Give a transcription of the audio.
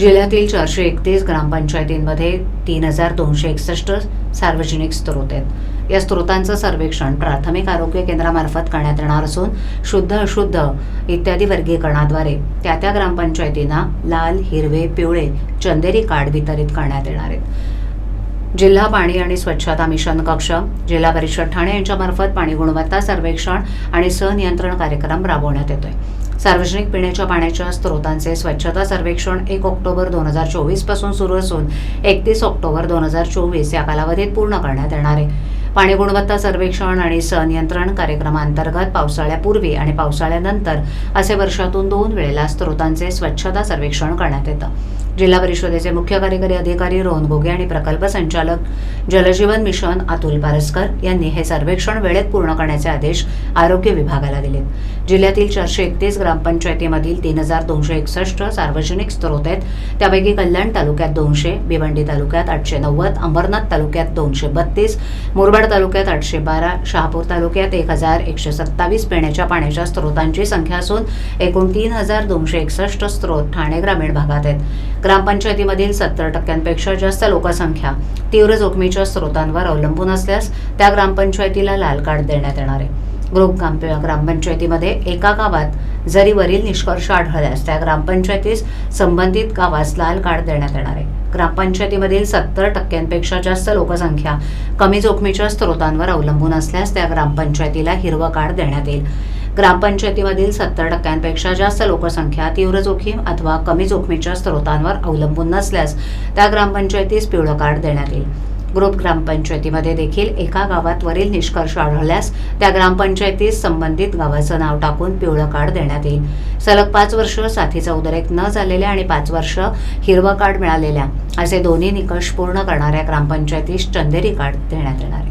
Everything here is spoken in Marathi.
जिल्ह्यातील चारशे एकतीस ग्रामपंचायतींमध्ये तीन हजार दोनशे एकसष्ट सार्वजनिक स्त्रोत आहेत. या स्त्रोतांचं सर्वेक्षण प्राथमिक आरोग्य केंद्रामार्फत करण्यात येणार असून शुद्ध अशुद्ध इत्यादी वर्गीकरणाद्वारे त्या त्या ग्रामपंचायतींना लाल हिरवे पिवळे चंदेरी कार्ड वितरित करण्यात येणार आहेत. जिल्हा पाणी आणि स्वच्छता मिशन कक्ष जिल्हा परिषद ठाणे यांच्यामार्फत पाणी गुणवत्ता सर्वेक्षण आणि सनियंत्रण कार्यक्रम राबवण्यात येतोय. सार्वजनिक पिण्याच्या पाण्याच्या स्त्रोतांचे स्वच्छता सर्वेक्षण एक ऑक्टोबर दोन हजार चोवीसपासून सुरू असून एकतीस ऑक्टोबर दोन हजार चोवीस या कालावधीत पूर्ण करण्यात येणार आहे. पाणी गुणवत्ता सर्वेक्षण आणि सनियंत्रण कार्यक्रमांतर्गत पावसाळ्यापूर्वी आणि पावसाळ्यानंतर असे वर्षातून दोन वेळेला स्त्रोतांचे स्वच्छता सर्वेक्षण करण्यात येतं. जिल्हा परिषदेचे मुख्य कार्यकारी अधिकारी रोहन भोगे आणि प्रकल्प संचालक जलजीवन मिशन अतुल पारस्कर यांनी हे सर्वेक्षण वेळेत पूर्ण करण्याचे आदेश आरोग्य विभागाला दिलेत जिल्ह्यातील चारशे एकतीस ग्रामपंचायतीमधील तीन हजार दोनशे एकसष्ट सार्वजनिक स्त्रोत आहेत. त्यापैकी कल्याण तालुक्यात दोनशे भिवंडी तालुक्यात आठशे नव्वद अंबरनाथ तालुक्यात दोनशे बत्तीस मुरबाड तालुक्यात आठशे बारा शहापूर तालुक्यात एक हजार एकशे सत्तावीस पिण्याच्या पाण्याच्या स्त्रोतांची संख्या असून एकूण तीन हजार दोनशे एकसष्ट स्त्रोत ठाणे ग्रामीण भागात आहेत. ग्रामपंचायतीमधील सत्तर टक्क्यांपेक्षा जास्त लोकसंख्या तीव्र जोखमीच्या स्रोतांवर अवलंबून असल्यास त्या ग्रामपंचायतीला लाल कार्ड देण्यात येणार आहे. ग्रुप ग्राम ग्रामपंचायतीमध्ये एका गावात जरी वरील निष्कर्ष आढळल्यास त्या ग्रामपंचायतीस संबंधित गावास लाल कार्ड देण्यात येणार आहे. ग्रामपंचायतीमधील सत्तर टक्क्यांपेक्षा जास्त लोकसंख्या कमी जोखमीच्या स्त्रोतांवर अवलंबून असल्यास त्या ग्रामपंचायतीला हिरवं कार्ड देण्यात येईल. ग्रामपंचायतीमधील सत्तर टक्क्यांपेक्षा जास्त लोकसंख्या तीव्र जोखीम अथवा कमी जोखमीच्या स्त्रोतांवर अवलंबून नसल्यास त्या ग्रामपंचायतीस पिवळं कार्ड देण्यात येईल. ग्रुप ग्रामपंचायतीमध्ये देखील एका गावात वरील निष्कर्ष आढळल्यास त्या ग्रामपंचायतीस संबंधित गावाचं नाव टाकून पिवळं कार्ड देण्यात येईल. सलग पाच वर्ष साथीचा उद्रेक न झालेल्या आणि पाच वर्ष हिरवं कार्ड मिळालेल्या असे दोन्ही निकष पूर्ण करणाऱ्या ग्रामपंचायतीस चंदेरी कार्ड देण्यात येणार आहे.